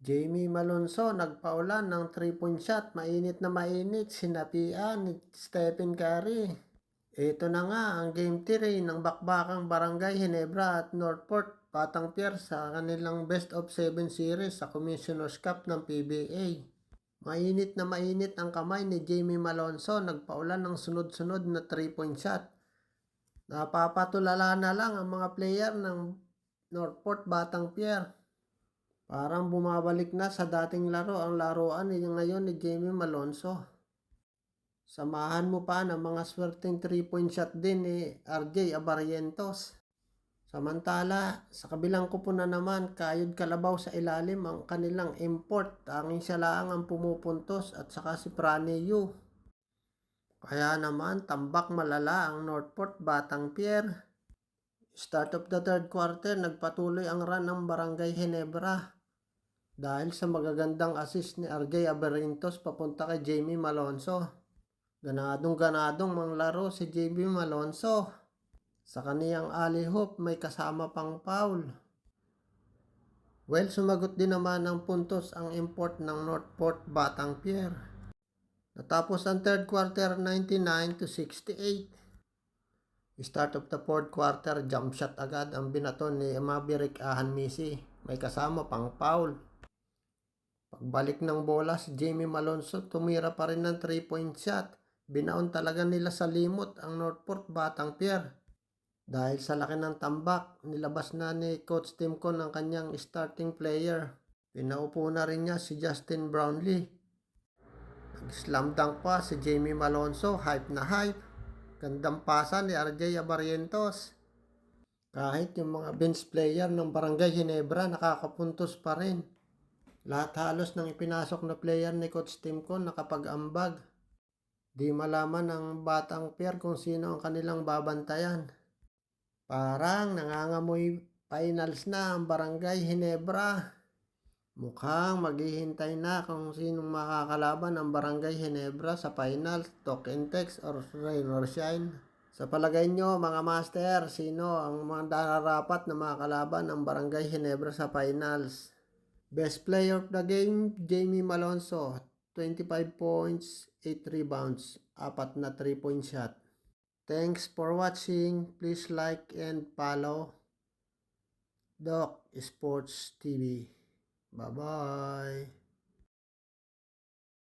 Jamie Malonzo nagpaulan ng 3-point shot. Mainit na mainit. Sinapian ni Stephen Curry. Ito na nga ang game 3 ng Bakbakang Barangay Hinebra at Northport Batang Pier sa kanilang best of 7 series sa Commissioner's Cup ng PBA. Mainit na mainit ang kamay ni Jamie Malonzo. Nagpaulan ng sunod-sunod na 3-point shot. Napapatulala na lang ang mga player ng Northport Batang Pier. Parang bumabalik na sa dating laro ang laruan niya ngayon ni Jamie Malonzo. Samahan mo pa ng mga swerteng 3-point shot din ni RJ Abarientos. Samantala, sa kabilang kupunan naman, kayod kalabaw sa ilalim ang kanilang import. Tanging siya lang ang pumupuntos at saka si Prane Yu. Kaya naman, tambak malala ang Northport Batang Pier. Start of the third quarter, nagpatuloy ang run ng Barangay Hinebra. Dahil sa magagandang assist ni RJ Aberintos papunta kay Jamie Malonzo. Ganadong ganadong manglaro si Jamie Malonzo. Sa kaniyang alley hoop may kasama pang foul. Well, sumagot din naman ng puntos ang import ng Northport Batang Pier. Natapos ang third quarter 99 to 68. Start of the fourth quarter, jump shot agad ang binaton ni Maverick Ahan Misi. May kasama pang foul. Pagbalik ng bola si Jamie Malonzo, tumira pa rin ng 3-point shot. Binaon talaga nila sa limot ang Northport Batang Pier. Dahil sa laki ng tambak, nilabas na ni Coach Timcon ang kanyang starting player. Pinaupo na rin niya si Justin Brownlee. Nag-slam dunk pa si Jamie Malonzo, hype na hype. Gandang pasa ni RJ Abarientos. Kahit yung mga bench player ng Barangay Ginebra nakakapuntos pa rin. Lahat halos ng ipinasok na player ni Coach Timcon nakapag-ambag. Di malaman ng batang Pier kung sino ang kanilang babantayan. Parang nangangamoy finals na ang Barangay Hinebra. Mukhang maghihintay na kung sinong makakalaban ng Barangay Hinebra sa finals, talk text or rain or shine. Sa palagay nyo mga master, sino ang mga dararapat na makakalaban ng Barangay Hinebra sa finals? Best player of the game, Jamie Malonzo. 25 points, 8 rebounds, apat na 3-point shot. Thanks for watching. Please like and follow Doc Sports TV. Bye-bye.